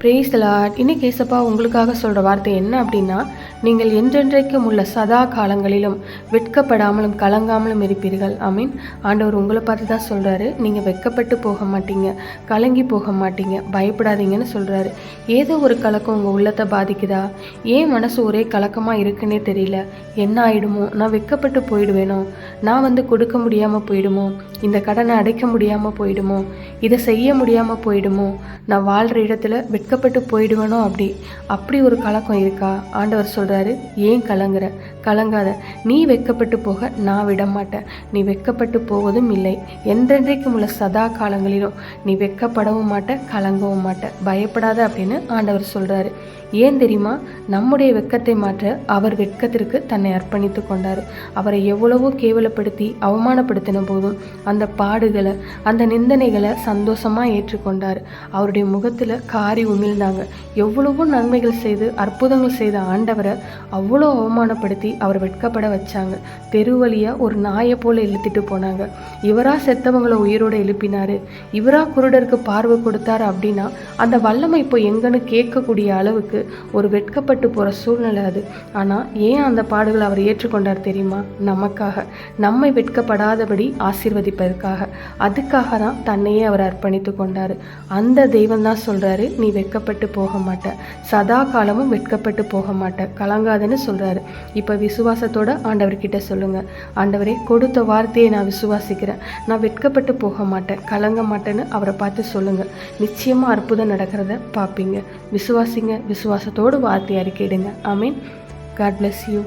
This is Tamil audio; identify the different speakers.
Speaker 1: பிரேஸ் லார்ட் இன்னைக்கு ஏசப்பா உங்களுக்காக சொல்கிற வார்த்தை என்ன அப்படின்னா நீங்கள் என்றென்றைக்கும் உள்ள சதா காலங்களிலும் வெட்கப்படாமலும் கலங்காமலும் இருப்பீர்கள். ஐ மீன் ஆண்டவர் உங்களை பார்த்து தான் சொல்கிறாரு நீங்கள் வெட்கப்பட்டு போக மாட்டீங்க கலங்கி போக மாட்டீங்க பயப்படாதீங்கன்னு சொல்கிறாரு ஏதோ ஒரு கலக்கம் உங்கள் உள்ளத்தை பாதிக்குதா? ஏன் மனசு ஒரே கலக்கமாக இருக்குன்னே தெரியல. என்ன ஆகிடுமோ நான் வெட்கப்பட்டு போயிடுவேனோ? நான் வந்து கொடுக்க முடியாமல் போயிடுமோ? இந்த கடனை அடைக்க முடியாமல் போயிடுமோ? இதை செய்ய முடியாமல் போயிடுமோ? நான் வாழ்கிற இடத்துல வெட்கப்பட்டு போயிடுவேனோ அப்படி? அப்படி ஒரு கலக்கம் இருக்கா? ஆண்டவர் சொல்கிறாரு ஏன் கலங்குற? கலங்காத. நீ வெட்கப்பட்டு போக நான் விட மாட்டேன் நீ வெட்கப்பட்டு போவதும் இல்லை. என்றென்றைக்கும் உள்ள சதா காலங்களிலும் நீ வெட்கப்படவும் மாட்ட கலங்கவும் மாட்ட பயப்படாத அப்படின்னு ஆண்டவர் சொல்கிறாரு ஏன் தெரியுமா? நம்முடைய வெட்கத்தை மாற்ற அவர் வெட்கத்திற்கு தன்னை அர்ப்பணித்து கொண்டார். அவரை எவ்வளவோ கேவலப்படுத்தி அவமானப்படுத்தின போதும் அந்த பாடுகளை அந்த நிந்தனைகளை சந்தோஷமாக ஏற்றுக்கொண்டார். அவருடைய முகத்தில் காரி உமிழ்ந்தாங்க. எவ்வளவோ நன்மைகள் செய்து அற்புதங்கள் செய்த ஆண்டவரை அவ்வளோ அவமானப்படுத்தி அவர் வெட்கப்பட வச்சாங்க. தெருவழியாக ஒரு நாயை போல இழுத்துட்டு போனாங்க. இவரா செத்தவங்களை உயிரோடு எழுப்பினாரு. இவரா குருடருக்கு பார்வை கொடுத்தாரு அப்படின்னா அந்த வல்லமை இப்போ எங்கன்னு கேட்கக்கூடிய அளவுக்கு ஒரு வெட்கப்பட்டு போகிற சூழ்நிலை அது. ஆனால் ஏன் அந்த பாடுகளை அவர் ஏற்றுக்கொண்டார் தெரியுமா? நமக்காக. நம்மை வெட்கப்படாதபடி ஆசீர்வதிப்பதற்காக. அதுக்காக தான் தன்னையே அவர் அர்ப்பணித்து கொண்டார். அந்த தெய்வம் தான் சொல்கிறாரு நீ வெட்கப்பட்டு போக மாட்ட சதா காலமும் வெட்கப்பட்டு போக மாட்ட கலங்காதன்னு சொல்கிறாரு இப்போ விசுவாசத்தோட ஆண்டவர்கிட்ட சொல்லுங்க. ஆண்டவரே கொடுத்த வார்த்தையை நான் விசுவாசிக்கிறேன். நான் வெட்கப்பட்டு போக மாட்டேன் கலங்க மாட்டேன்னு அவரை பார்த்து சொல்லுங்க. நிச்சயமாக அற்புதம் நடக்கிறத பார்ப்பீங்க. விசுவாசிங்க. விசுவாசத்தோடு வார்த்தை அறிக்கையிடுங்க. I mean God bless you